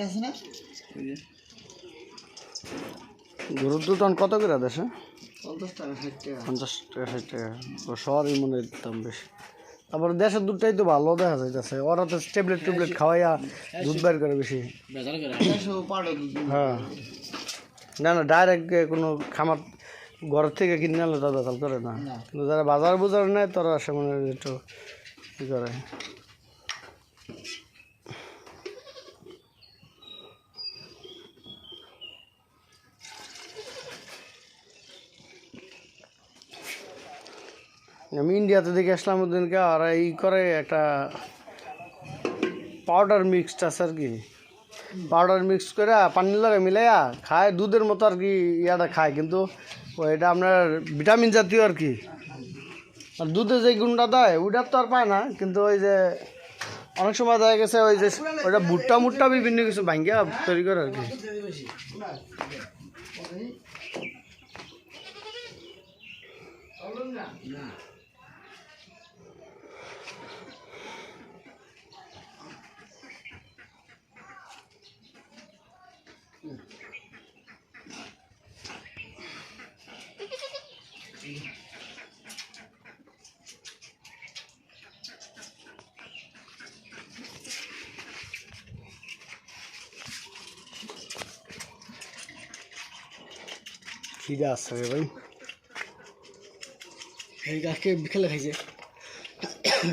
একটা আছে না? গরুর দুধ কত করে দেশে? পঞ্চাশ টাকা ষাট টাকা। পঞ্চাশ টাকা ষাট টাকা। শহরই মনে দাম বেশি। তারপরে দেশের দুধটাই তো ভালো দেখা যাইতেছে। ওরা তো ট্যাবলেট টুবলেট খাওয়াইয়া দুধ বের করে বেশি। হ্যাঁ। না না ডাইরেক্ট কোনো খামার ঘর থেকে কিনে আনলে তারা বেতাল করে না। কিন্তু যারা বাজার বুজার নেয় তারা সে মনে একটু ই করে। আমি ইন্ডিয়াতে দেখে আসলাম ওদিনকে, আর এই করে একটা পাউডার মিক্সড আছে আর কি। পাউডার মিক্স করে পানির লগে মিলাইয়া খায়, দুধের মতো আর কি ইয়াটা খায়। কিন্তু ওইটা আপনার ভিটামিন জাতীয় আর কি। আর দুধে যে গুণটা দেয়, ওইটা তো আর পায় না। কিন্তু ওই যে অনেক সময় দেখা গেছে, ওই যে ওইটা ভুট্টা মুট্টা বিভিন্ন কিছু ভাঙ্গিয়া তৈরি করে আর কি। খিদে আসছে রে ভাই। এই গাছকে বিকেলে খাইছে?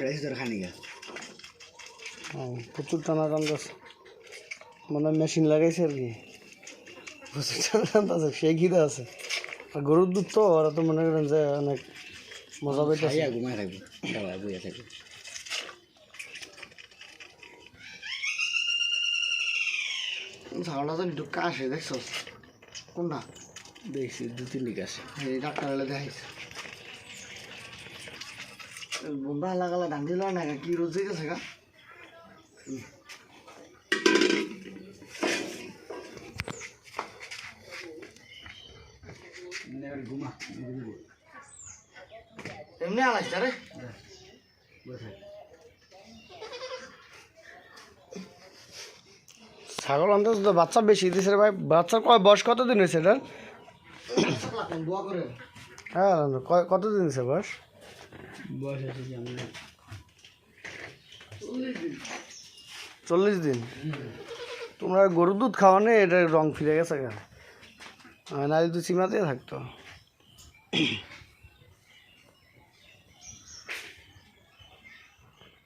রাইস ধরে খানি গা। ও, প্রচুর টানা টান করছে মনে হয় মেশিন লাগাইছে আর কি। প্রচুর টানা টান আছে সেই খিদে আছে। আর গরুর দুধ তো ওরা তো মনে করেন যে অনেক মজা খাইয়া ঘুমায় থাকব সবাই থাকব। ছাগলটা তো ঢুকা আসে দেখছ কোনটা? দেখছি দু তিন দিকে আছে। এই ডাক্তার হলে দেখাইছে। বন্ধা লাগালে ডান দিল না কি রোজ গেছে গা? এমনি আলাইছে রে? ছাগল আনতে তো বাচ্চা বেশি দিছে রে ভাই। বাচ্চার কয় বয়স কত দিন হয়েছে এটার হ্যাঁ আনন্দ, কয়- কত দিন হয়েছে বয়স? বয়স আছে চল্লিশ দিন। তোমরা গরুর দুধ খাওয়া নেই এটা রং ফিরে গেছে কেন? নারী তো সীমাতেই থাকতো।